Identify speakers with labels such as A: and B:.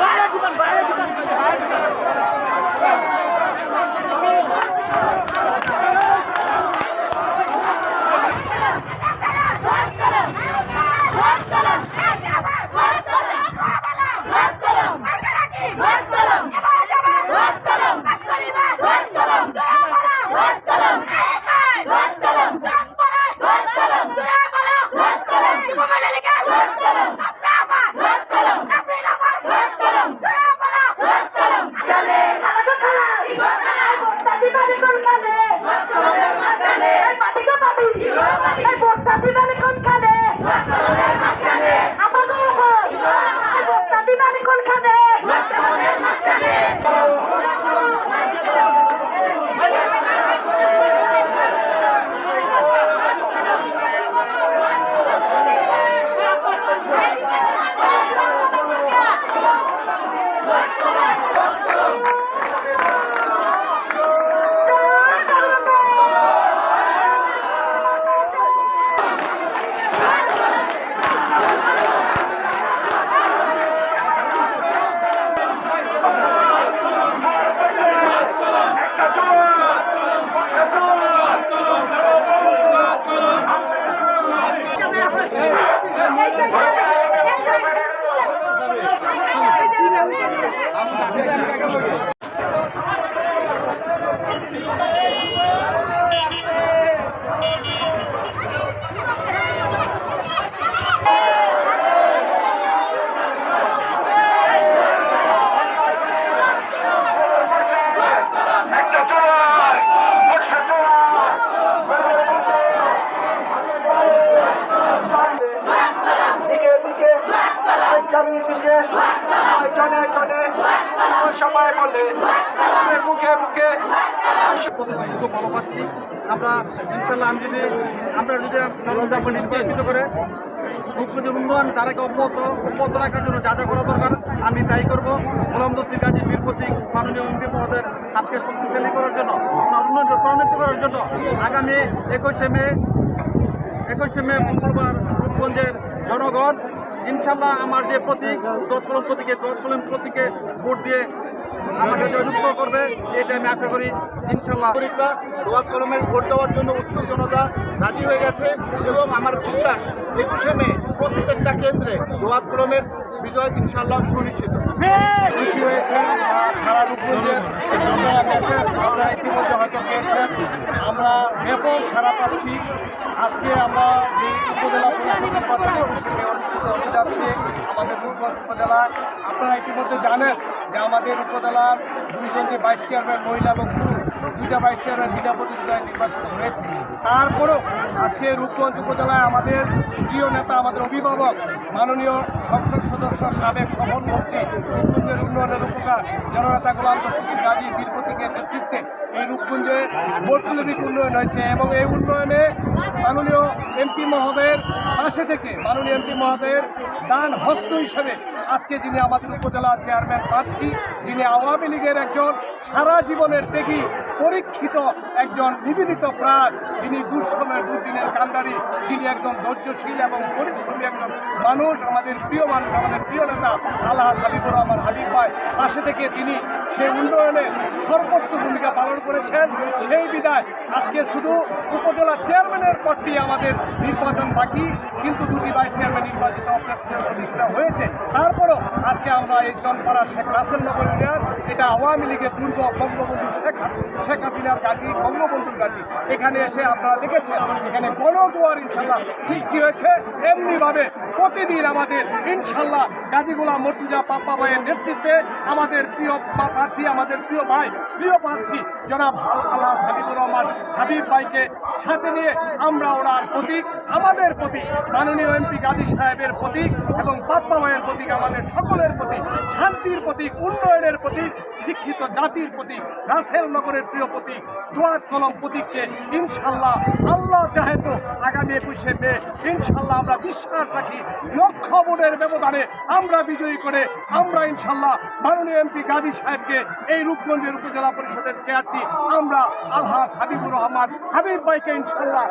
A: Saya cuma
B: একটা জনে জনে সবাই বলে
C: খুব ভালো পাচ্ছি। আমরা ইনশাল্লাহ আমি যদি আমরা যদি নির্বাচিত করে মুখ্যমন্ত্রীর উন্নয়ন, তারাকে অব্যাহত অব্যাহত রাখার জন্য যা যা করা দরকার, আমি তাই করব। গোলাম দস্তির কাজী বীর প্রতীক মাননীয় এমপি মহোদয়ের হাতকে শক্তিশালী করার জন্য উন্নয়ন ত্বরান্বিত করার জন্য আগামী একুশে মে একুশে মে মঙ্গলবার রূপগঞ্জের জনগণ ইনশাল্লাহ আমার যে প্রতীক দৎকলম প্রতীকে দৎকলম প্রতীকে ভোট দিয়ে আমাকে জয়যুক্ত করবে এটা আমি আশা করি। ইনশাল্লাহ
D: নাগরিকরা দোয়াত কলমের ভোট দেওয়ার জন্য উৎসুক জনতা রাজি হয়ে গেছে এবং আমার বিশ্বাস একুশে মে প্রত্যেকটা কেন্দ্রে দোয়াত কলমের বিজয় ইনশাল্লাহ সুনিশ্চিত।
C: খুশি হয়েছেন আর সারা রূপগঞ্জের আপনারা মেসেজ আপনারা ইতিমধ্যে হয়তো পেয়েছেন। আমরা ব্যাপক সারা পাচ্ছি। আজকে আমরা যে উপজেলা পরিষদ নির্বাচন একুশে অনুষ্ঠিত হতে যাচ্ছে আমাদের রূপগঞ্জ উপজেলায় আপনারা ইতিমধ্যে জানেন যে আমাদের উপজেলার দুইজন যে ভাইস চেয়ারম্যান মহিলা এবং পুরুষ দুইটা ভাইস চেয়ারম্যান বিনা প্রতিযোগিতায় নির্বাচিত হয়েছে। তারপরেও আজকে রূপগঞ্জ উপজেলায় আমাদের প্রিয় নেতা, আমাদের অভিভাবক, মাননীয় সংসদ সদস্য, সাবেক সফলমন্ত্রী রূপগঞ্জের উন্নয়নের উপকার জননেতা গোলাম দস্তির গাজী বীর নেতৃত্বে এই রূপগঞ্জে বর্তলিক উন্নয়ন হয়েছে এবং এই উন্নয়নে মাননীয় এমপি মহোদয়ের পাশে থেকে মাননীয় এমপি মহোদয়ের দান হস্ত হিসেবে আজকে যিনি আমাদের উপজেলা চেয়ারম্যান প্রার্থী, যিনি আওয়ামী লীগের একজন সারা জীবনের ত্যাগী, পরীক্ষিত একজন নিবেদিত প্রাণ, যিনি দুঃসময়ের দুর্দিনের কান্ডারি যিনি একজন ধৈর্যশীল এবং পরিশ্রমী একজন মানুষ, আমাদের প্রিয় মানুষ, আমাদের প্রিয় নেতা, আল্লাহ হাবিবুর রহমান হাবিব ভাই। পাশে থেকে তিনি সে উন্নয়নে সর্বোচ্চ ভূমিকা পালন করেছেন। সেই বিদায় আজকে শুধু উপজেলা চেয়ারম্যানের পরটি আমাদের নির্বাচন বাকি, কিন্তু দুটি ভাইস চেয়ারম্যান নির্বাচিত অপ্রাপ্তিরা হয়েছে। তারপরও আজকে আমরা এই চনপাড়া শেখ রাসেল নগর ইউনিয়ন এটা আওয়ামী লীগের দুর্গ বঙ্গবন্ধু শেখ শেখ হাসিনার ঘাঁটি বঙ্গবন্ধুর ঘাঁটি এখানে এসে আপনারা দেখেছেন, এখানে গণজোয়ার ইনশাল্লাহ সৃষ্টি হয়েছে। এমনিভাবে প্রতিদিন আমাদের ইনশাল্লাহ গাজীগুলা মর্তুজা পাপ্পা ভাইয়ের নেতৃত্বে আমাদের প্রিয় প্রার্থী, আমাদের প্রিয় ভাই, প্রিয় প্রার্থী, জনাব আল- আল্লাহ হাবিবুর রহমান হাবিব ভাইকে সাথে নিয়ে আমরা ওনার প্রতীক, আমাদের প্রতীক, মাননীয় এমপি গাজী সাহেবের প্রতীক। এবং ভাইয়ের প্রতীক আমাদের সকলের প্রতীক শান্তির প্রতীক উন্নয়নের প্রতীক শিক্ষিত জাতির প্রতীক রাসেল নগরের প্রিয় প্রতীক দোয়াত কলম প্রতীককে ইনশাল্লাহ আল্লাহ চাহে তো আগামী একুশে মে ইনশাল্লাহ আমরা বিশ্বাস রাখি লক্ষ ভোটের ব্যবধানে আমরা বিজয়ী করে আমরা ইনশাল্লাহ মাননীয় এমপি গাজী সাহেবকে এই রূপগঞ্জের উপজেলা পরিষদের চেয়ারটি আমরা আলহাজ হাবিবুর রহমান হাবিব ভাইকে ইনশাল্লাহ